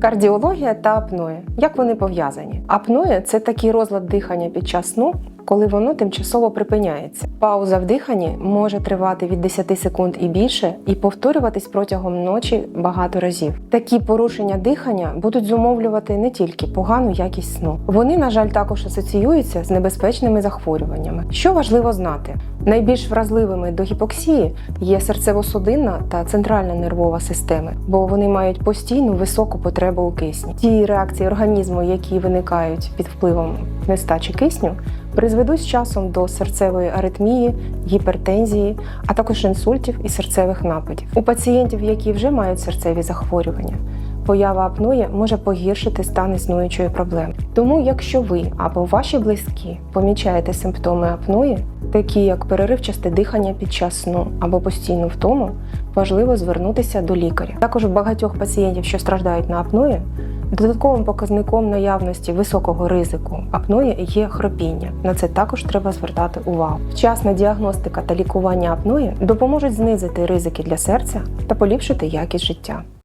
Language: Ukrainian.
Кардіологія та апноє. Як вони пов'язані? Апноє це такий розлад дихання під час сну, коли воно тимчасово припиняється. Пауза в диханні може тривати від 10 секунд і більше, і повторюватись протягом ночі багато разів. Такі порушення дихання будуть зумовлювати не тільки погану якість сну. Вони, на жаль, також асоціюються з небезпечними захворюваннями. Що важливо знати, найбільш вразливими до гіпоксії є серцево-судинна та центральна нервова системи, бо вони мають постійну високу потребу у кисні. Ті реакції організму, які виникають під впливом нестачі кисню, призведуть з часом до серцевої аритмії, гіпертензії, а також інсультів і серцевих нападів. У пацієнтів, які вже мають серцеві захворювання, поява апної може погіршити стан існуючої проблеми. Тому, якщо ви або ваші близькі помічаєте симптоми апної, такі як переривчасте дихання під час сну або постійну втому, важливо звернутися до лікаря. Також у багатьох пацієнтів, що страждають на апної, Додатковим показником наявності високого ризику апної є хропіння. На це також треба звертати увагу. Вчасна діагностика та лікування апної допоможуть знизити ризики для серця та поліпшити якість життя.